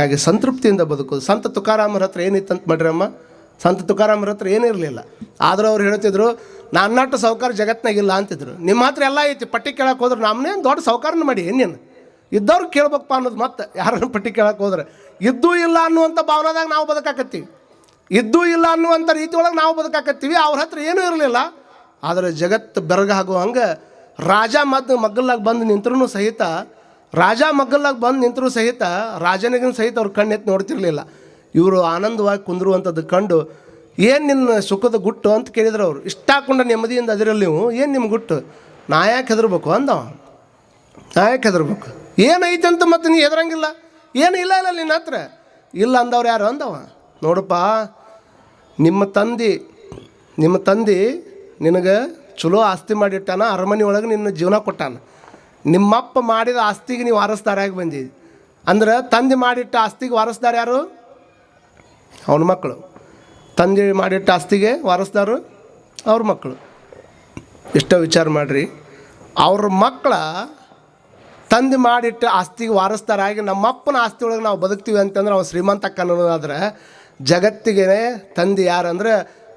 ಹಾಗಾಗಿ ಸಂತೃಪ್ತಿಯಿಂದ ಬದುಕೋದು. ಸಂತ ತುಕಾರಾಮರ ಹತ್ರ ಏನಿತ್ತಂತ ಮಾಡ್ರಮ್ಮ? ಸಂತ ತುಕಾರಾಮರ ಹತ್ರ ಏನಿರಲಿಲ್ಲ ಆದರೂ ಅವ್ರು ಹೇಳ್ತಿದ್ರು ನನ್ನಟ್ಟು ಸೌಕಾರ ಜಗತ್ತಿನಾಗಿಲ್ಲ ಅಂತಿದ್ರು. ನಿಮ್ಮ ಹತ್ರ ಎಲ್ಲ ಐತಿ, ಪಟ್ಟಿ ಕೇಳಕ್ಕೆ ಹೋದ್ರೆ ನಮ್ಮನ್ನೇನು ದೊಡ್ಡ ಸೌಕಾರನ ಮಾಡಿ ಏನೇನು ಇದ್ದವ್ರು ಕೇಳ್ಬೇಕಪ್ಪ ಅನ್ನೋದು ಮತ್ತೆ ಯಾರನ್ನು ಪಟ್ಟಿ ಕೇಳಕ್ಕೆ ಹೋದ್ರೆ. ಇದ್ದೂ ಇಲ್ಲ ಅನ್ನುವಂಥ ಭಾವನಾದಾಗ ನಾವು ಬದುಕಾಕತ್ತೀವಿ. ಇದ್ದೂ ಇಲ್ಲ ಅನ್ನುವಂಥ ರೀತಿ ಒಳಗೆ ನಾವು ಬದುಕಾಕತ್ತೀವಿ. ಅವ್ರ ಹತ್ರ ಏನೂ ಇರಲಿಲ್ಲ. ಆದರೆ ಜಗತ್ತು ಬೆರಗಾಗುವ ಹಂಗೆ ರಾಜ ಮದ್ದು ಮಗ್ಗಲಾಗಿ ಬಂದು ನಿಂತರೂ ಸಹಿತ ರಾಜ ಮಗ್ಗಲಾಗ ಬಂದು ನಿಂತರೂ ಸಹಿತ ರಾಜನಿಗಿನ ಸಹಿತ ಅವ್ರು ಕಣ್ಣೆತ್ತಿ ನೋಡ್ತಿರ್ಲಿಲ್ಲ. ಇವರು ಆನಂದವಾಗಿ ಕುಂದಿರುವಂಥದ್ದು ಕಂಡು ಏನು ನಿನ್ನ ಸುಖದ ಗುಟ್ಟು ಅಂತ ಕೇಳಿದ್ರು ಅವರು. ಇಷ್ಟ ಹಾಕೊಂಡ ನೆಮ್ಮದಿಯಿಂದ ಅದಿರಲ್ಲ ನೀವು, ಏನು ನಿಮ್ಮ ಗುಟ್ಟು? ನಾ ಯಾಕೆ ಹೆದರ್ಬೇಕು ಅಂದವ ನಾ ಯಾಕೆ ಹೆದರ್ಬೇಕು? ಏನೈತೆ ಅಂತ ಮತ್ತೆ ನೀ ಹೆದರಂಗಿಲ್ಲ? ಏನು ಇಲ್ಲ ಇಲ್ಲ ನಿನ್ನ ಹತ್ರ? ಇಲ್ಲ ಅಂದವ್ರು ಯಾರು ಅಂದವ ನೋಡಪ್ಪ, ನಿಮ್ಮ ತಂದೆ ನಿಮ್ಮ ತಂದೆ ನಿನಗೆ ಚಲೋ ಆಸ್ತಿ ಮಾಡಿಟ್ಟಾನ, ಅರಮನೆ ಒಳಗೆ ನಿನ್ನ ಜೀವನ ಕೊಟ್ಟಾನ. ನಿಮ್ಮಪ್ಪ ಮಾಡಿದ ಆಸ್ತಿಗೆ ನೀವು ವಾರಸ್ದಾರಾಗಿ ಬಂದಿದ್ದು. ಅಂದ್ರೆ ತಂದೆ ಮಾಡಿಟ್ಟ ಆಸ್ತಿಗೆ ವಾರಸ್ದಾರ ಯಾರು? ಅವನ ಮಕ್ಕಳು. ತಂದೆ ಮಾಡಿಟ್ಟ ಆಸ್ತಿಗೆ ವಾರಸ್ದಾರು ಅವ್ರ ಮಕ್ಕಳು. ಇಷ್ಟ ವಿಚಾರ ಮಾಡಿರಿ. ಅವ್ರ ಮಕ್ಕಳ ತಂದೆ ಮಾಡಿಟ್ಟ ಆಸ್ತಿಗೆ ವಾರಸ್ದಾರಾಗಿ ನಮ್ಮಪ್ಪನ ಆಸ್ತಿ ಒಳಗೆ ನಾವು ಬದುಕ್ತೀವಿ ಅಂತಂದ್ರೆ ಅವ್ನು ಶ್ರೀಮಂತ ಅನ್ನೋದಾದ್ರೆ ಜಗತ್ತಿಗೆ ತಂದೆ ಯಾರಂದ್ರೆ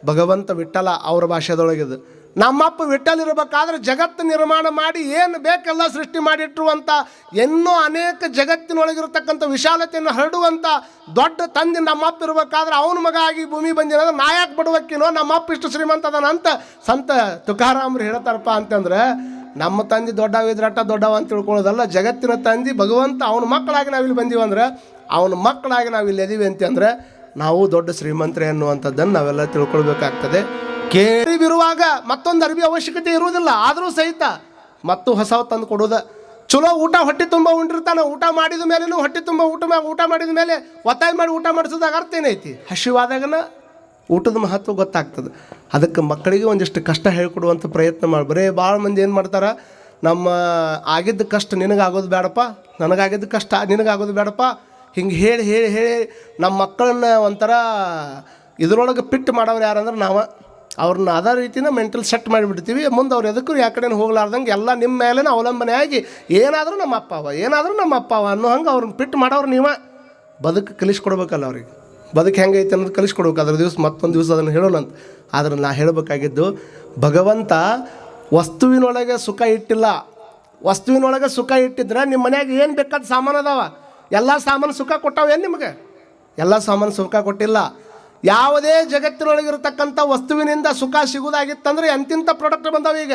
ಭಗವಂತ ವಿಠಲ ಅವ್ರ ಭಾಷೆದೊಳಗಿದು ನಮ್ಮಪ್ಪ ವಿಠಲಿರಬೇಕಾದ್ರೆ ಜಗತ್ತು ನಿರ್ಮಾಣ ಮಾಡಿ ಏನು ಬೇಕೆಲ್ಲ ಸೃಷ್ಟಿ ಮಾಡಿಟ್ಟಿರುವಂಥ ಇನ್ನೂ ಅನೇಕ ಜಗತ್ತಿನೊಳಗಿರತಕ್ಕಂಥ ವಿಶಾಲತೆಯನ್ನು ಹರಡುವಂಥ ದೊಡ್ಡ ತಂದೆ ನಮ್ಮಪ್ಪ ಇರಬೇಕಾದ್ರೆ ಅವನ ಮಗ ಆಗಿ ಭೂಮಿ ಬಂದಿರೋದು ನಾ ಯಾಕೆ ಬಡವಕ್ಕಿನೋ ನಮ್ಮಪ್ಪ ಇಷ್ಟು ಶ್ರೀಮಂತ ಅಂತ ಸಂತ ತುಕಾರಾಮ್ರು ಹೇಳ್ತಾರಪ್ಪ ಅಂತಂದ್ರೆ, ನಮ್ಮ ತಂದೆ ದೊಡ್ಡವಿದ್ರಟ್ಟ ದೊಡ್ಡವ ಅಂತ ತಿಳ್ಕೊಳ್ಳೋದಲ್ಲ, ಜಗತ್ತಿನ ತಂದೆ ಭಗವಂತ ಅವನ ಮಕ್ಕಳಾಗಿ ನಾವಿಲ್ಲಿ ಬಂದೀವಂದ್ರೆ ಅವನ ಮಕ್ಕಳಾಗಿ ನಾವು ಇಲ್ಲಿ ಇದೀವಿ ಅಂತಂದ್ರೆ, ನಾವು ದೊಡ್ಡ ಶ್ರೀಮಂತರೇ ಅನ್ನುವಂಥದ್ದನ್ನು ನಾವೆಲ್ಲ ತಿಳ್ಕೊಳ್ಬೇಕಾಗ್ತದೆ. ಕೇಳಿಬಿರುವಾಗ ಮತ್ತೊಂದು ಅರ್ಬಿ ಅವಶ್ಯಕತೆ ಇರುವುದಿಲ್ಲ. ಆದರೂ ಸಹಿತ ಮತ್ತು ಹೊಸ ತಂದು ಕೊಡೋದ ಚಲೋ ಊಟ ಹೊಟ್ಟೆ ತುಂಬ ಉಂಡಿರ್ತಾನೆ. ಊಟ ಮಾಡಿದ ಮೇಲೇನು ಹೊಟ್ಟೆ ತುಂಬ ಊಟ ಊಟ ಮಾಡಿದ ಮೇಲೆ ಒತ್ತಾಯ ಮಾಡಿ ಊಟ ಮಾಡಿಸೋದಾಗ ಅರ್ಥ ಏನೈತಿ? ಹಸಿವಾದಾಗನ ಊಟದ ಮಹತ್ವ ಗೊತ್ತಾಗ್ತದೆ. ಅದಕ್ಕೆ ಮಕ್ಕಳಿಗೆ ಒಂದಿಷ್ಟು ಕಷ್ಟ ಹೇಳ್ಕೊಡುವಂಥ ಪ್ರಯತ್ನ ಮಾಡಿ. ಬರೀ ಭಾಳ ಮಂದಿ ಏನು ಮಾಡ್ತಾರೆ? ನಮ್ಮ ಆಗಿದ್ದ ಕಷ್ಟ ನಿನಗಾಗೋದು ಬೇಡಪ್ಪ. ನನಗಾಗಿದ್ದ ಕಷ್ಟ ನಿನಗಾಗೋದು ಬೇಡಪ್ಪ. ಹಿಂಗೆ ಹೇಳಿ ಹೇಳಿ ಹೇಳಿ ನಮ್ಮ ಮಕ್ಕಳನ್ನ ಒಂಥರ ಇದರೊಳಗೆ ಪಿಟ್ ಮಾಡೋರು ಯಾರಂದ್ರೆ ನಾವು. ಅವ್ರನ್ನ ಅದೇ ರೀತಿನ ಮೆಂಟಲ್ ಸೆಟ್ ಮಾಡಿಬಿಡ್ತೀವಿ. ಮುಂದೆ ಅವ್ರು ಎದಕ್ಕೂ ಯಾವ ಕಡೆ ಹೋಗ್ಲಾರ್ದಂಗೆ ಎಲ್ಲ ನಿಮ್ಮ ಮೇಲೇ ಅವಲಂಬನೆ ಆಗಿ ಏನಾದರೂ ನಮ್ಮ ಅಪ್ಪ ಅವ ಏನಾದರೂ ನಮ್ಮ ಅಪ್ಪ ಅವ ಅನ್ನೋ ಹಂಗೆ ಅವ್ರನ್ನ ಪಿಟ್ ಮಾಡೋರು ನೀವ. ಬದುಕು ಕಲಿಸ್ಕೊಡ್ಬೇಕಲ್ಲ ಅವ್ರಿಗೆ. ಬದುಕು ಹೆಂಗೈತೆ ಅನ್ನೋದು ಕಲಿಸ್ಕೊಡ್ಬೇಕು. ಅದ್ರ ದಿವಸ ಮತ್ತೊಂದು ದಿವಸ ಅದನ್ನು ಹೇಳೋಣ ಅಂತ. ಆದ್ರೆ ನಾ ಹೇಳಬೇಕಾಗಿದ್ದು, ಭಗವಂತ ವಸ್ತುವಿನೊಳಗೆ ಸುಖ ಇಟ್ಟಿಲ್ಲ. ವಸ್ತುವಿನೊಳಗೆ ಸುಖ ಇಟ್ಟಿದ್ರೆ ನಿಮ್ಮ ಮನ್ಯಾಗ ಏನು ಬೇಕಾದ ಸಾಮಾನು ಅದಾವ? ಎಲ್ಲ ಸಾಮಾನು ಸುಖ ಕೊಟ್ಟಾವೇನು ನಿಮಗೆ? ಎಲ್ಲ ಸಾಮಾನು ಸುಖ ಕೊಟ್ಟಿಲ್ಲ. ಯಾವುದೇ ಜಗತ್ತಿನೊಳಗಿರತಕ್ಕಂಥ ವಸ್ತುವಿನಿಂದ ಸುಖ ಸಿಗುವುದಾಗಿತ್ತಂದ್ರೆ ಎಂತಿಂಥ ಪ್ರಾಡಕ್ಟ್ ಬಂದಾವ ಈಗ?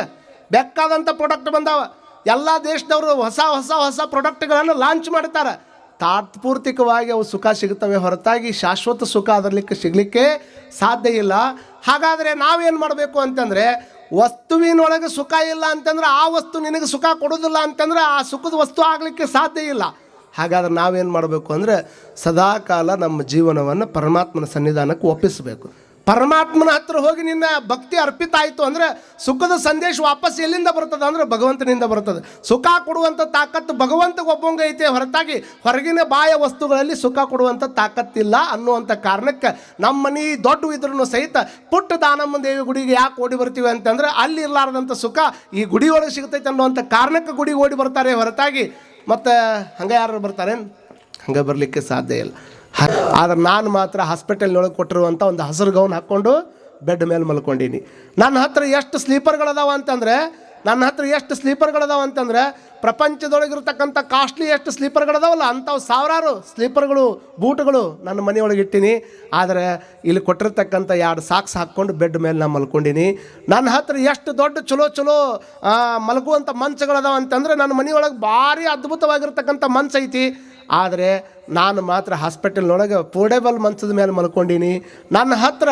ಬೇಕಾದಂಥ ಪ್ರಾಡಕ್ಟ್ ಬಂದಾವೆ. ಎಲ್ಲ ದೇಶದವರು ಹೊಸ ಹೊಸ ಹೊಸ ಪ್ರಾಡಕ್ಟ್ಗಳನ್ನು ಲಾಂಚ್ ಮಾಡ್ತಾರೆ. ತಾತ್ಪೂರ್ತಿಕವಾಗಿ ಅವು ಸುಖ ಸಿಗುತ್ತವೆ ಹೊರತಾಗಿ ಶಾಶ್ವತ ಸುಖ ಅದರಲಿಕ್ಕೆ ಸಿಗಲಿಕ್ಕೆ ಸಾಧ್ಯ ಇಲ್ಲ. ಹಾಗಾದರೆ ನಾವೇನು ಮಾಡಬೇಕು ಅಂತಂದರೆ ವಸ್ತುವಿನೊಳಗೆ ಸುಖ ಇಲ್ಲ ಅಂತಂದ್ರೆ ಆ ವಸ್ತು ನಿನಗೆ ಸುಖ ಕೊಡೋದಿಲ್ಲ ಅಂತಂದ್ರೆ ಆ ಸುಖದ ವಸ್ತು ಆಗಲಿಕ್ಕೆ ಸಾಧ್ಯ ಇಲ್ಲ. ಹಾಗಾದ್ರೆ ನಾವೇನು ಮಾಡಬೇಕು ಅಂದರೆ ಸದಾಕಾಲ ನಮ್ಮ ಜೀವನವನ್ನು ಪರಮಾತ್ಮನ ಸನ್ನಿಧಾನಕ್ಕೆ ಒಪ್ಪಿಸಬೇಕು. ಪರಮಾತ್ಮನ ಹತ್ರ ಹೋಗಿ ನಿನ್ನ ಭಕ್ತಿ ಅರ್ಪಿತ ಆಯಿತು ಅಂದರೆ ಸುಖದ ಸಂದೇಶ ವಾಪಸ್ ಎಲ್ಲಿಂದ ಬರ್ತದೆ ಅಂದರೆ ಭಗವಂತನಿಂದ ಬರ್ತದೆ. ಸುಖ ಕೊಡುವಂಥ ತಾಕತ್ತು ಭಗವಂತಗೆ ಒಬ್ಬಂಗೆ ಐತೆ ಹೊರತಾಗಿ ಹೊರಗಿನ ಬಾಯ ವಸ್ತುಗಳಲ್ಲಿ ಸುಖ ಕೊಡುವಂಥ ತಾಕತ್ತಿಲ್ಲ ಅನ್ನುವಂಥ ಕಾರಣಕ್ಕೆ ನಮ್ಮ ಮನೆ ದೊಡ್ಡ ಇದ್ರೂ ಸಹಿತ ಪುಟ್ಟ ದಾನಮ್ಮ ದೇವಿ ಗುಡಿಗೆ ಯಾಕೆ ಓಡಿ ಬರ್ತೀವಿ ಅಂತಂದ್ರೆ ಅಲ್ಲಿ ಇರಲಾರ್ದಂಥ ಸುಖ ಈ ಗುಡಿಯೊಳಗೆ ಸಿಗ್ತೈತೆ ಅನ್ನುವಂಥ ಕಾರಣಕ್ಕೆ ಗುಡಿಗೆ ಓಡಿ ಬರ್ತಾರೆ ಹೊರತಾಗಿ ಮತ್ತು ಹಂಗೆ ಯಾರು ಬರ್ತಾರೆ ಹಂಗೆ ಬರಲಿಕ್ಕೆ ಸಾಧ್ಯ ಇಲ್ಲ. ಆದ್ರೆ ನಾನು ಮಾತ್ರ ಹಾಸ್ಪಿಟಲ್ನೊಳಗೆ ಕೊಟ್ಟಿರುವಂಥ ಒಂದು ಹಸಿರು ಗೌನ್ ಹಾಕ್ಕೊಂಡು ಬೆಡ್ ಮೇಲೆ ಮಲ್ಕೊಂಡೀನಿ. ನನ್ನ ಹತ್ರ ಎಷ್ಟು ಸ್ಲೀಪರ್ಗಳದಾವ ಅಂತಂದರೆ ನನ್ನ ಹತ್ರ ಎಷ್ಟು ಸ್ಲೀಪರ್ಗಳದಾವ ಅಂತಂದ್ರೆ, ಪ್ರಪಂಚದೊಳಗಿರ್ತಕ್ಕಂಥ ಕಾಸ್ಟ್ಲಿ ಎಷ್ಟು ಸ್ಲೀಪರ್ಗಳದಾವಲ್ಲ ಅಂಥವು ಸಾವಿರಾರು ಸ್ಲೀಪರ್ಗಳು ಬೂಟ್ಗಳು ನನ್ನ ಮನೆಯೊಳಗೆ ಇಟ್ಟೀನಿ. ಆದರೆ ಇಲ್ಲಿ ಕೊಟ್ಟಿರ್ತಕ್ಕಂಥ ಎರಡು ಸಾಕ್ಸ್ ಹಾಕ್ಕೊಂಡು ಬೆಡ್ ಮೇಲೆ ನಾನು ಮಲ್ಕೊಂಡೀನಿ. ನನ್ನ ಹತ್ರ ಎಷ್ಟು ದೊಡ್ಡ ಚಲೋ ಚಲೋ ಮಲಗುವಂಥ ಮಂಚಗಳದಾವ ಅಂತಂದ್ರೆ, ನನ್ನ ಮನೆಯೊಳಗೆ ಭಾರಿ ಅದ್ಭುತವಾಗಿರ್ತಕ್ಕಂಥ ಮಂಚ ಐತಿ. ಆದರೆ ನಾನು ಮಾತ್ರ ಹಾಸ್ಪಿಟಲ್ನೊಳಗೆ ಪೋರ್ಡೇಬಲ್ ಮಂಚದ ಮೇಲೆ ಮಲ್ಕೊಂಡೀನಿ. ನನ್ನ ಹತ್ರ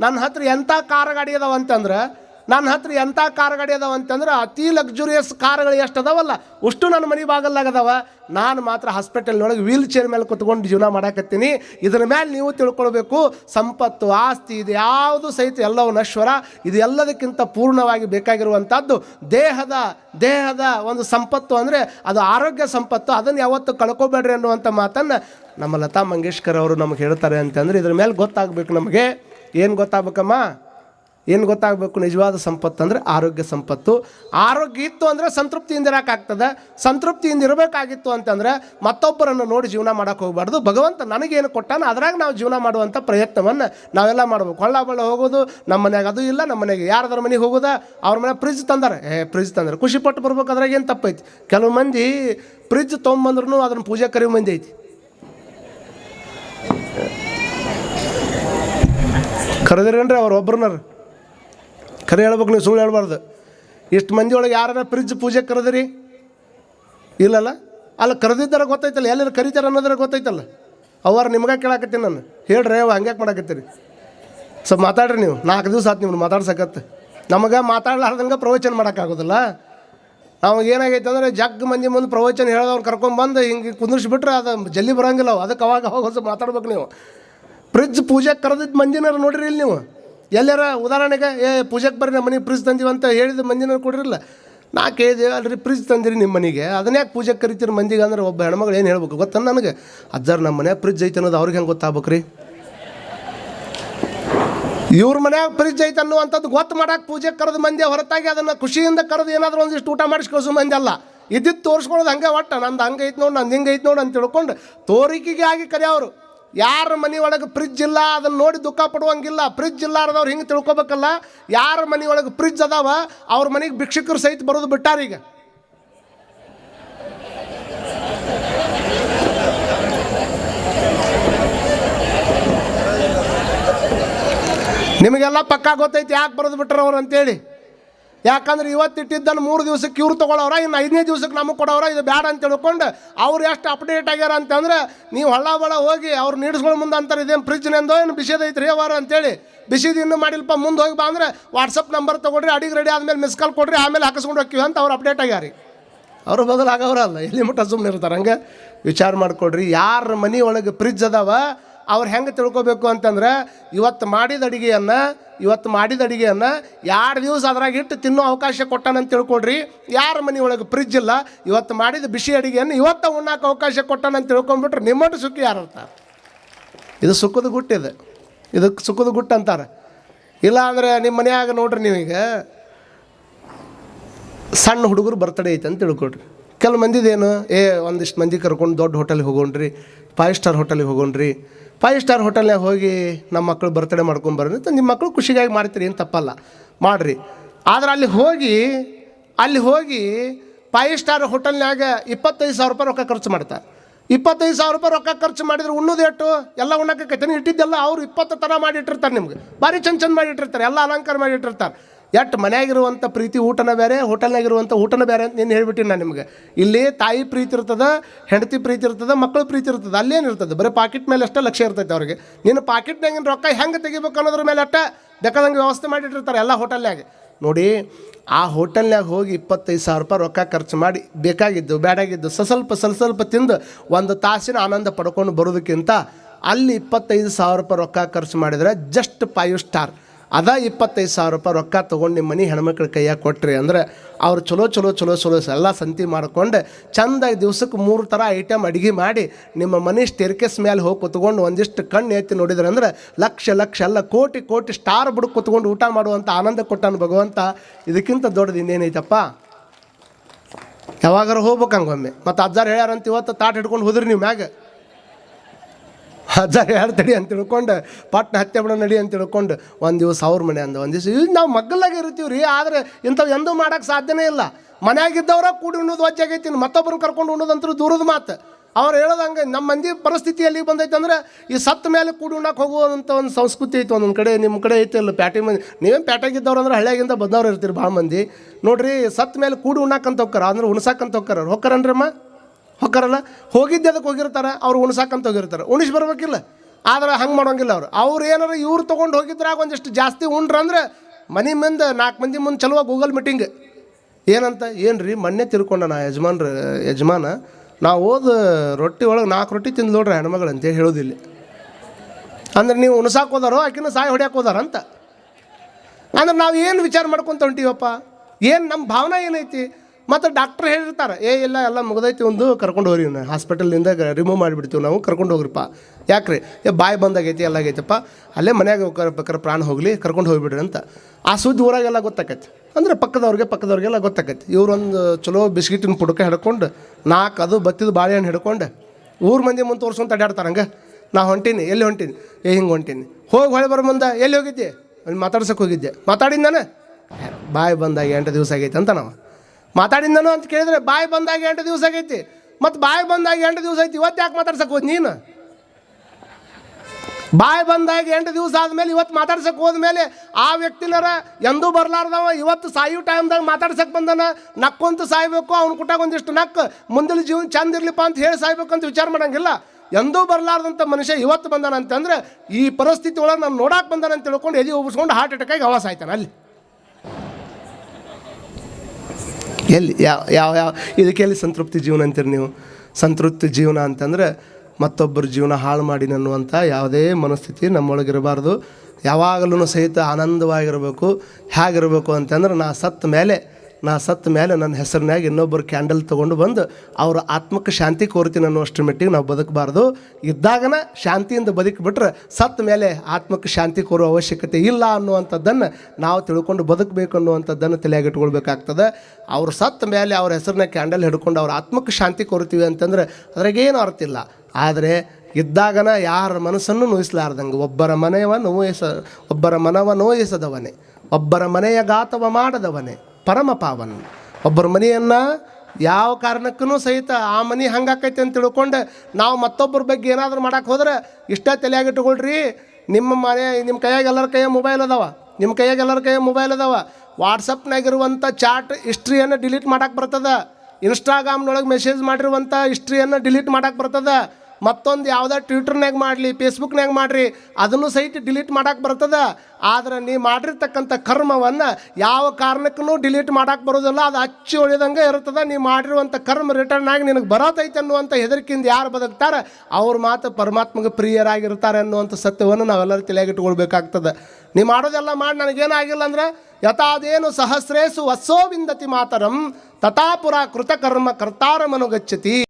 ನನ್ನ ಹತ್ರ ಎಂಥ ಕಾರ್ ಗಾಡಿ ಅದಾವ ಅಂತಂದ್ರೆ ನನ್ನ ಹತ್ರ ಎಂಥ ಕಾರ್ ಗಾಡಿ ಅದಾವ ಅಂತಂದ್ರೆ ಅತಿ ಲಕ್ಸುರಿಯಸ್ ಕಾರ್ಗಳು ಎಷ್ಟು ಅದಾವಲ್ಲ ಅಷ್ಟು ನನ್ನ ಮನೆ ಬಾಗಲ್ದಾಗ ಅದಾವ ನಾನು ಮಾತ್ರ ಹಾಸ್ಪಿಟಲ್ನೊಳಗೆ ವೀಲ್ ಚೇರ್ ಮೇಲೆ ಕುತ್ಕೊಂಡು ಜೀವನ ಮಾಡಾಕತ್ತೀನಿ. ಇದ್ರ ಮೇಲೆ ನೀವು ತಿಳ್ಕೊಳ್ಬೇಕು, ಸಂಪತ್ತು, ಆಸ್ತಿ, ಇದು ಯಾವುದು ಸಹಿತ ಎಲ್ಲವೂ ನಶ್ವರ ಇದು ಎಲ್ಲದಕ್ಕಿಂತ ಪೂರ್ಣವಾಗಿ ಬೇಕಾಗಿರುವಂಥದ್ದು ದೇಹದ ದೇಹದ ಒಂದು ಸಂಪತ್ತು ಅಂದರೆ ಅದು ಆರೋಗ್ಯ ಸಂಪತ್ತು, ಅದನ್ನು ಯಾವತ್ತೂ ಕಳ್ಕೊಬೇಡ್ರಿ ಅನ್ನುವಂಥ ಮಾತನ್ನು ನಮ್ಮ ಲತಾ ಮಂಗೇಶ್ಕರ್ ಅವರು ನಮಗೆ ಹೇಳ್ತಾರೆ ಅಂತಂದರೆ ಇದ್ರ ಮೇಲೆ ಗೊತ್ತಾಗಬೇಕು ನಮಗೆ. ಏನು ಗೊತ್ತಾಗಬೇಕಮ್ಮ? ಏನು ಗೊತ್ತಾಗಬೇಕು? ನಿಜವಾದ ಸಂಪತ್ತು ಅಂದರೆ ಆರೋಗ್ಯ ಸಂಪತ್ತು. ಆರೋಗ್ಯ ಇತ್ತು ಅಂದರೆ ಸಂತೃಪ್ತಿಯಿಂದ ಇರೋಕ್ಕಾಗ್ತದೆ ಸಂತೃಪ್ತಿಯಿಂದ ಇರಬೇಕಾಗಿತ್ತು ಅಂತಂದರೆ ಮತ್ತೊಬ್ಬರನ್ನು ನೋಡಿ ಜೀವನ ಮಾಡೋಕೆ ಹೋಗಬಾರ್ದು. ಭಗವಂತ ನನಗೇನು ಕೊಟ್ಟಾನ ಅದ್ರಾಗ ನಾವು ಜೀವನ ಮಾಡುವಂಥ ಪ್ರಯತ್ನವನ್ನು ನಾವೆಲ್ಲ ಮಾಡ್ಬೇಕು. ಹೊಳ್ಳ ಬಳ್ಳ ಹೋಗೋದು, ನಮ್ಮ ಮನ್ಯಾಗ ಅದು ಇಲ್ಲ, ನಮ್ಮ ಮನೆಗೆ ಯಾರದ್ರ ಮನೆಗೆ ಹೋಗೋದ? ಅವ್ರ ಮನೆ ಫ್ರಿಜ್ ತಂದಾರೆ. ಏ, ಫ್ರಿಜ್ ತಂದಾರೆ. ಖುಷಿ ಪಟ್ಟು ಬರ್ಬೇಕು, ಅದ್ರಾಗ ಏನು ತಪ್ಪೈತಿ? ಕೆಲವು ಮಂದಿ ಫ್ರಿಜ್ ತೊಗೊಂಬಂದ್ರೂ ಅದನ್ನು ಪೂಜೆ ಕರಿಯೋ ಮಂದಿ ಐತಿ. ಕರೆದಿರೇನ್ರಿ ಅವ್ರು ಒಬ್ರನ್ನಾರ ಖರೆ ಹೇಳ್ಬೇಕು ನೀವು ಸುಳ್ಳು ಹೇಳ್ಬಾರ್ದು. ಇಷ್ಟು ಮಂದಿ ಒಳಗೆ ಯಾರನ್ನ ಫ್ರಿಜ್ ಪೂಜೆ ಕರೆದ್ರಿ? ಇಲ್ಲಲ್ಲ? ಅಲ್ಲಿ, ಕರೆದಿದ್ದಾರ ಗೊತ್ತೈತಲ್ಲ ಎಲ್ಲರೂ ಕರಿತಾರ ಅನ್ನೋದ್ರ ಗೊತ್ತೈತಲ್ಲ ಅವ್ರ ನಿಮ್ಗೆ ಕೇಳಾಕತ್ತೀನಿ ನಾನು. ಹೇಳ್ರಿ ಅವ ಹಂಗ್ಯಾಕೆ ಮಾಡಾಕತ್ತೀರಿ? ಸ್ವಲ್ಪ ಮಾತಾಡ್ರಿ ನೀವು. ನಾಲ್ಕು ದಿವಸ ಆತು ನಿಮ್ಮನ್ನು ಮಾತಾಡ್ಸಕತ್ತೆ ನಮಗೆ ಮಾತಾಡ್ಲಾರ್ದಂಗೆ ಪ್ರವಚನ ಮಾಡೋಕ್ಕಾಗೋದಿಲ್ಲ. ನಮಗೆ ಏನಾಗೈತೆ ಅಂದರೆ ಜಗ್ ಮಂದಿ ಮುಂದೆ ಪ್ರವಚನ ಹೇಳೋದವ್ರು ಕರ್ಕೊಂಬಂದು ಹಿಂಗೆ ಕುಂದಿರ್ಸ್ಬಿಟ್ರೆ ಅದು ಜಲ್ದಿ ಬರೋಂಗಿಲ್ಲ ಅದಕ್ಕೆ ಅವಾಗ ಅವಾಗ ಸ್ವಲ್ಪ ಮಾತಾಡ್ಬೇಕು ನೀವು. ಫ್ರಿಜ್ ಪೂಜೆ ಕರೆದಿದ್ದ ಮಂದಿನಾರು ನೋಡ್ರಿ ಇಲ್ಲಿ ನೀವು. ಎಲ್ಲಾರ ಉದಾಹರಣೆಗೆ, ಏ, ಪೂಜೆಗೆ ಬರ್ರಿ, ನಮ್ಮ ಮನೆಗೆ ಫ್ರಿಜ್ ತಂದೀವಿ ಅಂತ ಹೇಳಿದ ಮಂದಿನ ಕೊಡಿರಲ್ಲ. ನಾ ಕೇಳಿದೆ, ಅಲ್ರಿ ಫ್ರಿಜ್ ತಂದಿರಿ ನಿಮ್ಮ ಮನೆಗೆ. ಅದನ್ನ ಪೂಜೆಗೆ ಕರಿತೀರಿ ಮಂದಿಗೆ? ಅಂದ್ರೆ ಒಬ್ಬ ಹೆಣ್ಮಗಳು ಏನು ಹೇಳ್ಬೇಕು ಗೊತ್ತ ನನಗೆ? ಅಜ್ಜರ್ ನಮ್ಮ ಮನ್ಯಾಗ ಫ್ರಿಜ್ ಐತೆ ಅನ್ನೋದು ಅವ್ರಿಗೆ ಹೆಂಗೆ ಗೊತ್ತಾಗ್ಬೇಕು ರೀ ಇವ್ರ ಮನ್ಯಾಗ ಫ್ರಿಜ್ ಐತೆ ಅನ್ನುವಂಥದ್ದು ಗೊತ್ತು ಮಾಡಕ್ಕೆ ಪೂಜೆ ಕರೆದು ಮಂದಿ ಹೊರತಾಗಿ ಅದನ್ನು ಖುಷಿಯಿಂದ ಕರೆದು ಏನಾದರೂ ಒಂದಿಷ್ಟು ಊಟ ಮಾಡಿಸಿ ಕಳಿಸೋ ಮಂದಿ ಅಲ್ಲ. ಇದ್ದಿದ್ದು ತೋರಿಸ್ಕೊಳ್ಳೋದು ಹಂಗೆ ಒಟ್ಟು. ನಂದು ಹಂಗೆ ಐತೆ ನೋಡಿ, ನಂದು ಹಿಂಗೆ ಐತೆ ನೋಡಿ ಅಂತ ತಿಳ್ಕೊಂಡು ತೋರಿಕೆಗೆ ಆಗಿ ಕರೆಯವರು. ಯಾರ ಮನೆ ಒಳಗೆ ಫ್ರಿಜ್ ಇಲ್ಲ, ಅದನ್ನ ನೋಡಿ ದುಃಖ ಪಡುವಂಗಿಲ್ಲ. ಫ್ರಿಜ್ ಇಲ್ಲಾರದವ್ರು ಹಿಂಗೆ ತಿಳ್ಕೊಬೇಕಲ್ಲ? ಯಾರ ಮನೆ ಒಳಗೆ ಫ್ರಿಜ್ ಅದಾವ, ಅವ್ರ ಮನೆಗೆ ಭಿಕ್ಷಕರು ಸಹಿತ ಬರೋದು ಬಿಟ್ಟಾರೀಗ ನಿಮಗೆಲ್ಲ ಪಕ್ಕಾ ಗೊತ್ತೈತಿ ಯಾಕೆ ಬರೋದು ಬಿಟ್ರ ಅವ್ರು ಅಂತೇಳಿ. ಯಾಕಂದ್ರೆ ಇವತ್ತು ಇಟ್ಟಿದ್ದನ್ನು ಮೂರು ದಿವಸಕ್ಕೆ ಇವ್ರು ತೊಗೊಳವ್ರ, ಇನ್ನು ಐದನೇ ದಿವಸಕ್ಕೆ ನಮಗೆ ಕೊಡೋರ ಇದು ಬ್ಯಾಡ ಅಂತ ತಿಳ್ಕೊಂಡು ಅವ್ರು ಎಷ್ಟು ಅಪ್ಡೇಟ್ ಆಗ್ಯಾರ ಅಂತಂದ್ರೆ ನೀವು ಹಳ್ಳ ಬಳ ಹೋಗಿ ಅವ್ರು ನೀಡಿಸ್ಕೊಳ್ಳೋ ಮುಂದೆ ಅಂತಾರೆ, ಇದೇನು ಫ್ರಿಜ್ನೆಂದೋ ಏನು ಬಿಸಿದ ರೀ ಅವರು ಅಂತೇಳಿ. ಬಿಸಿದು ಇನ್ನೂ ಮಾಡಿಲ್ಪ ಮುಂದೆ ಹೋಗಿ ಬಾ ಅಂದ್ರೆ ವಾಟ್ಸಪ್ ನಂಬರ್ ತೊಗೊಡ್ರಿ, ಅಡಿಗೆ ರೆಡಿ ಆದಮೇಲೆ ಮಿಸ್ ಕಾಲ್ ಕೊಡ್ರಿ, ಆಮೇಲೆ ಹಾಕಿಸ್ಕೊಂಡು ಹೋಗ್ತೀವಿ ಅಂತ ಅವ್ರು ಅಪ್ಡೇಟ್ ಆಗ್ಯಾರಿ. ಅವ್ರ ಬದಲು ಆಗವರಲ್ಲ ಎಲ್ಲಿ ಮುಟ್ಟ ಸುಮ್ಮನೆ ಇರ್ತಾರೆ, ಹಂಗೆ ವಿಚಾರ ಮಾಡಿಕೊಡ್ರಿ ಯಾರ ಮನೆ ಒಳಗೆ ಫ್ರಿಜ್ ಅದಾವ ಅವ್ರು ಹೆಂಗೆ ತಿಳ್ಕೊಬೇಕು ಅಂತಂದ್ರೆ, ಇವತ್ತು ಮಾಡಿದ ಅಡಿಗೆಯನ್ನು, ಇವತ್ತು ಮಾಡಿದ ಅಡಿಗೆಯನ್ನು ಎರಡು ದಿವಸ ಅದ್ರಾಗ ಇಟ್ಟು ತಿನ್ನೋ ಅವಕಾಶ ಕೊಟ್ಟಾನಂತ ತಿಳ್ಕೊಳ್ರಿ. ಯಾರ ಮನೆ ಒಳಗೆ ಫ್ರಿಜ್ ಇಲ್ಲ, ಇವತ್ತು ಮಾಡಿದ ಬಿಸಿ ಅಡುಗೆಯನ್ನು ಇವತ್ತು ಉಣ್ಣಾಕ ಅವಕಾಶ ಕೊಟ್ಟಾನಂತ ತಿಳ್ಕೊಂಬಿಟ್ರೆ ನಿಮ್ಮಟ್ಟು ಸುಖ ಯಾರು ಇರ್ತಾರೆ ಇದು ಸುಖದ ಗುಟ್ಟಿದೆ ಇದಕ್ಕೆ ಸುಖದ ಗುಟ್ಟು ಅಂತಾರೆ. ಇಲ್ಲ ಅಂದರೆ ನಿಮ್ಮ ಮನೆಯಾಗ ನೋಡ್ರಿ ನೀವೀಗ, ಸಣ್ಣ ಹುಡುಗರು ಬರ್ತಡೇ ಐತೆ ಅಂತ ತಿಳ್ಕೊಳ್ರಿ. ಕೆಲವು ಮಂದಿದೇನು, ಏ, ಒಂದಿಷ್ಟು ಮಂದಿ ಕರ್ಕೊಂಡು ದೊಡ್ಡ ಹೋಟೆಲ್ಗೆ ಹೋಗೋಣ್ರಿ ಫೈವ್ ಸ್ಟಾರ್ ಹೋಟೆಲಿಗೆ ಹೋಗೋಣ್ರಿ ಫೈವ್ ಸ್ಟಾರ್ ಹೋಟೆಲ್ನಾಗ ಹೋಗಿ ನಮ್ಮ ಮಕ್ಕಳು ಬರ್ತಡೇ ಮಾಡ್ಕೊಂಬರ್ರಿ ಅಂತ ನಿಮ್ಮ ಮಕ್ಕಳು ಖುಷಿಗಾಗಿ ಮಾಡ್ತೀರಿ, ಏನು ತಪ್ಪಲ್ಲ. ಮಾಡಿರಿ. ಆದ್ರೆ ಅಲ್ಲಿ ಹೋಗಿ ಅಲ್ಲಿ ಹೋಗಿ ಫೈವ್ ಸ್ಟಾರ್ ಹೋಟೆಲ್ನಾಗ ಇಪ್ಪತ್ತೈದು ಸಾವಿರ ರೂಪಾಯಿ ರೊಕ್ಕ ಖರ್ಚು ಮಾಡ್ತಾರೆ ಇಪ್ಪತ್ತೈದು ಸಾವಿರ ರೂಪಾಯಿ ರೊಕ್ಕ ಖರ್ಚು ಮಾಡಿದ್ರೆ ಉಣ್ಣೋದು ಎಷ್ಟು ಎಲ್ಲ ಉಣ್ಣಕ್ಕೆ ಇಟ್ಟಿದ್ದೆಲ್ಲ ಅವ್ರು ಇಪ್ಪತ್ತು ಥರ ಮಾಡಿಟ್ಟಿರ್ತಾರೆ ನಿಮ್ಗೆ. ಭಾರಿ ಚಂದ ಚಂದ ಮಾಡಿಟ್ಟಿರ್ತಾರೆ ಎಲ್ಲ ಅಲಂಕಾರ ಮಾಡಿಟ್ಟಿರ್ತಾರೆ ಎಟ್ಟು ಮನೆಯಾಗಿರುವಂಥ ಪ್ರೀತಿ ಊಟನ ಬೇರೆ ಹೋಟೆಲ್ನಾಗಿರುವಂಥ ಊಟನ ಬೇರೆ ಅಂತ ನೀನು ಹೇಳ್ಬಿಟ್ಟಿನಿ ನಾನು ನಿಮಗೆ. ಇಲ್ಲಿ ತಾಯಿ ಪ್ರೀತಿ ಇರ್ತದೆ, ಹೆಂಡತಿ ಪ್ರೀತಿ ಇರ್ತದೆ ಮಕ್ಕಳು ಪ್ರೀತಿ ಇರ್ತದೆ, ಅಲ್ಲೇನು ಇರ್ತದೆ? ಬರೀ ಪಾಕೆಟ್ ಮೇಲೆ ಅಷ್ಟೇ ಲಕ್ಷ್ಯ ಇರ್ತೈತೆ ಅವ್ರಿಗೆ. ನೀನು ಪಾಕೆಟ್ನಾಗಿನ ರೊಕ್ಕ ಹೆಂಗೆ ತೆಗಿಬೇಕು ಅನ್ನೋದ್ರ ಮೇಲೆ ಅಷ್ಟೇ ಬೇಕಾದಂಗೆ ವ್ಯವಸ್ಥೆ ಮಾಡಿಟ್ಟಿರ್ತಾರೆ ಎಲ್ಲ ಹೋಟೆಲ್ನಾಗೆ ನೋಡಿ, ಆ ಹೋಟೆಲ್ನಾಗ ಹೋಗಿ ಇಪ್ಪತ್ತೈದು ಸಾವಿರ ರೂಪಾಯಿ ರೊಕ್ಕ ಖರ್ಚು ಮಾಡಿ ಬೇಕಾಗಿದ್ದು ಬೇಡಾಗಿದ್ದು ಸ್ವಲ್ಪ ಸ್ವಲ್ಪ ತಿಂದು ಒಂದು ತಾಸಿನ ಆನಂದ ಪಡ್ಕೊಂಡು ಬರೋದಕ್ಕಿಂತ ಅಲ್ಲಿ ಇಪ್ಪತ್ತೈದು ಸಾವಿರ ರೂಪಾಯಿ ರೊಕ್ಕ ಖರ್ಚು ಮಾಡಿದರೆ ಜಸ್ಟ್ ಫೈವ್ ಸ್ಟಾರ್ ಅದ ಇಪ್ಪತ್ತೈದು ಸಾವಿರ ರೂಪಾಯಿ ರೊಕ್ಕ ತೊಗೊಂಡು ನಿಮ್ಮ ಮನೆ ಹೆಣ್ಮಕ್ಳ ಕೈಯಾಗ ಕೊಟ್ರಿ ಅಂದ್ರೆ ಅವ್ರು ಚಲೋ ಚಲೋ ಚಲೋ ಚಲೋ ಎಲ್ಲ ಸಂತಿ ಮಾಡ್ಕೊಂಡು ಚಂದಾಗಿ ದಿವ್ಸಕ್ಕೆ ಮೂರು ಥರ ಐಟಮ್ ಅಡುಗೆ ಮಾಡಿ ನಿಮ್ಮ ಮನೆ ಸ್ಟೇರ್ಕೇಸ್ ಮೇಲೆ ಹೋಗಿ ಕುತ್ಕೊಂಡು ಒಂದಿಷ್ಟು ಕಣ್ಣು ಎತ್ತಿ ನೋಡಿದ್ರೆ ಅಂದ್ರೆ ಲಕ್ಷ ಲಕ್ಷ ಎಲ್ಲ ಕೋಟಿ ಕೋಟಿ ಸ್ಟಾರ್ ಬಿಡು ಕುತ್ಕೊಂಡು ಊಟ ಮಾಡುವಂಥ ಆನಂದ ಕೊಟ್ಟಾನ ಭಗವಂತ. ಇದಕ್ಕಿಂತ ದೊಡ್ಡದು ಇನ್ನೇನೈತಪ್ಪ ಯಾವಾಗಾರು ಹೋಗ್ಬೇಕು ಹಂಗೊಮ್ಮೆ. ಮತ್ತು ಅಜ್ಜಾರು ಹೇಳ್ಯಾರಂತ ಇವತ್ತು ತಾಟ್ ಹಿಡ್ಕೊಂಡು ಹೋದ್ರಿ ನೀವು ಮ್ಯಾಗ. ಅಜ್ಜಾರು ಎರಡು ತಡಿ ಅಂತ ತಿಳ್ಕೊಂಡು, ಪಟ್ನ ಹತ್ಯೆ ಬಿಡೋ ನಡಿ ಅಂತ ತಿಳ್ಕೊಂಡು ಒಂದು ದಿವಸ ಅವ್ರ ಮನೆ ಅಂದ. ಒಂದು ದಿವಸ ಇಲ್ಲಿ ನಾವು ಮಗ್ಗಲಾಗೆ ಇರ್ತೀವಿ ರೀ ಆದರೆ ಇಂಥವು ಎಂದೂ ಮಾಡೋಕ್ಕೆ ಸಾಧ್ಯನೇ ಇಲ್ಲ. ಮನೆಯಾಗಿದ್ದವ್ರ ಕೂಡಿ ಉಣ್ಣೋದು ವಜ್ಜಾಗೈತಿ ಮತ್ತೊಬ್ಬರು ಕರ್ಕೊಂಡು ಉಣ್ಣೋದಂತೂ ದೂರದ ಮಾತು. ಅವ್ರು ಹೇಳೋದಂಗೆ ನಮ್ಮ ಮಂದಿ ಪರಿಸ್ಥಿತಿ ಎಲ್ಲಿಗೆ ಬಂದೈತೆ ಅಂದರೆ, ಈ ಸತ್ತ ಮೇಲೆ ಕೂಡಿ ಉಣ್ಣಕ್ಕೆ ಹೋಗುವಂಥ ಒಂದು ಸಂಸ್ಕೃತಿ ಐತೆ, ಒಂದೊಂದು ಕಡೆ ನಿಮ್ಮ ಕಡೆ ಐತೆ ಅಲ್ಲ ಪ್ಯಾಟಿ ಮಂದಿ. ನೀವೇನು ಪ್ಯಾಟಾಗಿದ್ದವ್ರು ಅಂದ್ರೆ ಹಳ್ಳಿಯಾಗಿಂದ ಬಂದವ್ರು ಇರ್ತೀರಿ ಭಾಳ ಮಂದಿ. ನೋಡ್ರಿ ಸತ್ತ ಮೇಲೆ ಕೂಡಿ ಉಣ್ಣಕ್ಕಂತ ಹೋಗ್ತಾರ ಅಂದ್ರೆ ಉಣ್ಸಾಕಂತ ಹೋಗ್ತಾರ ಹೋಗ್ತಾರನ್ರಮ್ಮ ಹೊಕ್ಕಾರಲ್ಲ? ಹೋಗಿದ್ದೆ ಅದಕ್ಕೆ ಹೋಗಿರ್ತಾರೆ, ಅವ್ರು ಉಣ್ಸಾಕಂತ ಹೋಗಿರ್ತಾರೆ. ಉಣಿಸಿ ಬರ್ಬೇಕಿಲ್ಲ. ಆದ್ರೆ ಹಂಗೆ ಮಾಡೋಂಗಿಲ್ಲ ಅವ್ರು. ಅವ್ರು ಏನಾರ ಇವ್ರು ತೊಗೊಂಡು ಹೋಗಿದ್ರಾಗ ಒಂದಿಷ್ಟು ಜಾಸ್ತಿ ಉಂಡ್ರ ಅಂದ್ರೆ ಮನೆ ಮುಂದೆ, ನಾಲ್ಕು ಮಂದಿ ಮುಂದೆ ಚಲುವ ಗೂಗಲ್ ಮೀಟಿಂಗ್ ಏನಂತ? ಏನು ರೀ ಮೊನ್ನೆ ತಿರ್ಕೊಂಡ ನಾ ಯಜಮಾನ್ರ, ಯಜಮಾನ ನಾವು ಓದು ರೊಟ್ಟಿ ಒಳಗೆ ನಾಲ್ಕು ರೊಟ್ಟಿ ತಿಂದು ನೋಡ್ರಿ ಹೆಣ್ಮಗಳು ಅಂತೇಳಿ ಹೇಳೋದಿಲ್ಲ. ಅಂದ್ರೆ ನೀವು ಉಣಸಾಕ್ ಹೋದಾರೋ, ಆಕಿನ ಸಾಯಿ ಹೊಡ್ಯಾಕೆ ಹೋದಾರಂತ ಅಂದ್ರೆ ನಾವು ಏನು ವಿಚಾರ ಮಾಡ್ಕೊತ ಹೊಂಟೀವಪ್ಪ? ಏನು ನಮ್ಮ ಭಾವನೆ ಏನೈತಿ? ಮತ್ತು ಡಾಕ್ಟ್ರ್ ಹೇಳಿರ್ತಾರೆ, ಏ, ಇಲ್ಲ, ಎಲ್ಲ ಮುಗ್ದೈತಿ, ಒಂದು ಕರ್ಕೊಂಡು ಹೋಗ್ರಿ ಇವ್ನ. ಹಾಸ್ಪಿಟಲ್ನಿಂದ ರಿಮೂವ್ ಮಾಡಿಬಿಡ್ತೀವಿ ನಾವು, ಕರ್ಕೊಂಡು ಹೋಗ್ರಿಪ್ಪ. ಯಾಕ್ರಿ? ಏ, ಬಾಯಿ ಬಂದಾಗೈತಿ, ಎಲ್ಲ ಆಗೈತಪ್ಪ. ಅಲ್ಲೇ ಮನ್ಯಾಗ ಬೇಕಾರೆ ಪ್ರಾಣ ಹೋಗಲಿ, ಕರ್ಕೊಂಡು ಹೋಗಿಬಿಡ್ರಿ ಅಂತ. ಆ ಸುದ್ದಿ ಊರಾಗೆಲ್ಲ ಗೊತ್ತಾಕೈತಿ. ಅಂದ್ರೆ ಪಕ್ಕದವ್ರಿಗೆ, ಪಕ್ಕದವ್ರಿಗೆಲ್ಲ ಗೊತ್ತಾಕೈತಿ. ಇವರೊಂದು ಚಲೋ ಬಿಸ್ಕಿಟಿನ ಪುಡಕ ಹಿಡ್ಕೊಂಡು ನಾಲ್ಕು ಅದು ಬತ್ತಿದ ಬಾಳೆಹಣ್ಣು ಹಿಡ್ಕೊಂಡು, ಊರು ಮಂದಿ ಮುಂದೆ ತೋರ್ಸೋಂತ ಅಡ್ಯಾಡ್ತಾರೆ ಹಂಗೆ. ನಾ ಹೊಂಟೀನಿ, ಎಲ್ಲಿ ಹೊಂಟೀನಿ? ಏ, ಹಿಂಗೆ ಹೊಂಟೀನಿ. ಹೋಗಿ ಹೊಳೆ ಬರೋ ಮುಂದೆ, ಎಲ್ಲಿ ಹೋಗಿದ್ದೆ? ಅಲ್ಲಿ ಮಾತಾಡ್ಸೋಕೆ ಹೋಗಿದ್ದೆ. ಮಾತಾಡಿದ ನಾನು? ಬಾಯಿ ಬಂದಾಗ ಎಂಟು ದಿವಸ ಆಗೈತೆ ಅಂತ ನಾವು. ಮಾತಾಡಿಂದನು ಅಂತ ಕೇಳಿದ್ರೆ ಬಾಯಿ ಬಂದಾಗ ಎಂಟು ದಿವಸ ಆಗೈತಿ. ಮತ್ತು ಬಾಯಿ ಬಂದಾಗ ಎಂಟು ದಿವಸ ಐತಿ, ಇವತ್ತು ಯಾಕೆ ಮಾತಾಡ್ಸಕ್ಕೆ ಹೋದ್ ನೀನು? ಬಾಯಿ ಬಂದಾಗ ಎಂಟು ದಿವಸ ಆದಮೇಲೆ ಇವತ್ತು ಮಾತಾಡ್ಸಕ್ಕೆ ಹೋದ್ಮೇಲೆ ಆ ವ್ಯಕ್ತಿನರ ಎಂದೂ ಬರಲಾರ್ದವ. ಇವತ್ತು ಸಾಯೋ ಟೈಮ್ದಾಗ ಮಾತಾಡ್ಸಕ್ಕೆ ಬಂದನ. ನಕ್ಕೊಂತ ಸಾಯ್ಬೇಕು, ಅವ್ನ ಕುಟಾಗ ಒಂದಿಷ್ಟು ನಕ್ಕು ಮುಂದಿನ ಜೀವನ ಚಂದ ಇರ್ಲಿಪ್ಪ ಅಂತ ಹೇಳಿ ಸಾಯ್ಬೇಕು ಅಂತ ವಿಚಾರ ಮಾಡಂಗಿಲ್ಲ. ಎಂದೂ ಬರಲಾರ್ದಂಥ ಮನುಷ್ಯ ಇವತ್ತು ಬಂದಾನ ಅಂತಂದ್ರೆ ಈ ಪರಿಸ್ಥಿತಿ ಒಳಗೆ ನಾನು ನೋಡಕ್ಕೆ ಬಂದಾನ ಅಂತ ತಿಳ್ಕೊಂಡು ಎದೆ ಉಬ್ಬಿಸ್ಕೊಂಡು ಹಾರ್ಟ್ ಅಟ್ಯಾಕಾಗಿ ಅವಾಸ ಆಯ್ತಾನ ಅಲ್ಲಿ. ಎಲ್ಲಿ ಯಾವ ಯಾವ ಯಾವ, ಇದಕ್ಕೆ ಎಲ್ಲಿ ಸಂತೃಪ್ತಿ ಜೀವನ ಅಂತೀರಿ ನೀವು? ಸಂತೃಪ್ತಿ ಜೀವನ ಅಂತಂದ್ರೆ ಮತ್ತೊಬ್ಬರ ಜೀವನ ಹಾಳು ಮಾಡಿ ಅನ್ನುವಂಥ ಯಾವುದೇ ಮನಸ್ಥಿತಿ ನಮ್ಮೊಳಗಿರಬಾರ್ದು. ಯಾವಾಗಲೂ ಸಹಿತ ಆನಂದವಾಗಿರಬೇಕು, ಹೇಗಿರಬೇಕು ಅಂತಂದ್ರೆ ನಾ ಸತ್ತ ಮೇಲೆ ನಾ ಸತ್ತ ಮೇಲೆ ನನ್ನ ಹೆಸರಿನಾಗ ಇನ್ನೊಬ್ಬರು ಕ್ಯಾಂಡಲ್ ತೊಗೊಂಡು ಬಂದು ಅವ್ರ ಆತ್ಮಕ್ಕೆ ಶಾಂತಿ ಕೋರ್ತೀನಿ ಅನ್ನುವಷ್ಟರ ಮಟ್ಟಿಗೆ ನಾವು ಬದುಕಬಾರ್ದು. ಇದ್ದಾಗನ ಶಾಂತಿಯಿಂದ ಬದುಕಿಬಿಟ್ರೆ ಸತ್ತ ಮೇಲೆ ಆತ್ಮಕ್ಕೆ ಶಾಂತಿ ಕೋರುವ ಅವಶ್ಯಕತೆ ಇಲ್ಲ ಅನ್ನುವಂಥದ್ದನ್ನು ನಾವು ತಿಳ್ಕೊಂಡು ಬದುಕಬೇಕು ಅನ್ನುವಂಥದ್ದನ್ನು ತಲೆಯಾಗಿಟ್ಕೊಳ್ಬೇಕಾಗ್ತದೆ. ಅವ್ರು ಸತ್ತ ಮೇಲೆ ಅವ್ರ ಹೆಸರನ್ನ ಕ್ಯಾಂಡಲ್ ಹಿಡ್ಕೊಂಡು ಅವ್ರ ಆತ್ಮಕ್ಕೆ ಶಾಂತಿ ಕೋರ್ತೀವಿ ಅಂತಂದ್ರೆ ಅದ್ರಾಗೇನು ಅರ್ಥ ಇಲ್ಲ. ಆದರೆ ಇದ್ದಾಗನ ಯಾರ ಮನಸ್ಸನ್ನು ನೋಯಿಸಲಾರ್ದಂಗೆ ಒಬ್ಬರ ಮನೆಯವ ನೋಯಿಸ, ಒಬ್ಬರ ಮನವ ನೋಯಿಸದವನೇ, ಒಬ್ಬರ ಮನೆಯ ಗಾತವ ಮಾಡದವನೇ ಪರಮ ಪಾವನ್. ಒಬ್ಬರ ಮನೆಯನ್ನು ಯಾವ ಕಾರಣಕ್ಕೂ ಸಹಿತ ಆ ಮನೆ ಹಂಗಾಕೈತೆ ಅಂತ ತಿಳ್ಕೊಂಡು ನಾವು ಮತ್ತೊಬ್ಬರ ಬಗ್ಗೆ ಏನಾದರೂ ಮಾಡಕ್ಕೆ ಹೋದ್ರೆ ಇಷ್ಟ ತಲೆಯಾಗಿಟ್ಟುಕೊಳ್ರಿ. ನಿಮ್ಮ ಮನೆ, ನಿಮ್ಮ ಕೈಯಾಗ ಎಲ್ಲರ ಕೈಯ ಮೊಬೈಲ್ ಅದಾವ. ನಿಮ್ಮ ಕೈಯಾಗ ಎಲ್ಲರ ಕೈಯ ಮೊಬೈಲ್ ಅದಾವ. ವಾಟ್ಸಪ್ನಾಗಿರುವಂಥ ಚಾಟ್ ಹಿಸ್ಟ್ರಿಯನ್ನು ಡಿಲೀಟ್ ಮಾಡಕ್ಕೆ ಬರ್ತದೆ. ಇನ್ಸ್ಟಾಗ್ರಾಮ್ನೊಳಗೆ ಮೆಸೇಜ್ ಮಾಡಿರುವಂಥ ಹಿಸ್ಟ್ರಿಯನ್ನು ಡಿಲೀಟ್ ಮಾಡಕ್ಕೆ ಬರ್ತದ. ಮತ್ತೊಂದು ಯಾವುದೋ ಟ್ವಿಟರ್ನಾಗ ಮಾಡಲಿ ಫೇಸ್ಬುಕ್ನಾಗ ಮಾಡಿರಿ, ಅದನ್ನು ಸಹಿತ ಡಿಲೀಟ್ ಮಾಡೋಕೆ ಬರ್ತದ. ಆದ್ರೆ ನೀ ಮಾಡಿರ್ತಕ್ಕಂಥ ಕರ್ಮವನ್ನು ಯಾವ ಕಾರಣಕ್ಕೂ ಡಿಲೀಟ್ ಮಾಡೋಕೆ ಬರೋದಿಲ್ಲ. ಅದು ಅಚ್ಚಿ ಉಳಿದಂಗೆ ಇರ್ತದೆ. ನೀ ಮಾಡಿರುವಂಥ ಕರ್ಮ ರಿಟರ್ನ್ ಆಗಿ ನಿನಗೆ ಬರತೈತೆ ಅನ್ನುವಂಥ ಹೆದರಿಕೆಯಿಂದ ಯಾರು ಬದುಕ್ತಾರೆ? ಅವ್ರ ಮಾತು ಪರಮಾತ್ಮಗೆ ಪ್ರಿಯರಾಗಿರ್ತಾರೆ ಅನ್ನುವಂಥ ಸತ್ಯವನ್ನು ನಾವೆಲ್ಲರೂ ತಲೆಯಾಗಿಟ್ಕೊಳ್ಬೇಕಾಗ್ತದೆ. ನೀ ಮಾಡೋದೆಲ್ಲ ಮಾಡಿ, ನನಗೇನಾಗಿಲ್ಲ ಅಂದ್ರೆ, ಯಥಾದೇನು ಸಹಸ್ರೇಸು ವತ್ಸೋ ವಿಂದತಿ ಮಾತರಂ, ತಥಾಪುರ ಕೃತಕರ್ಮ ಕರ್ತಾರಮನುಗಚ್ಚತಿ.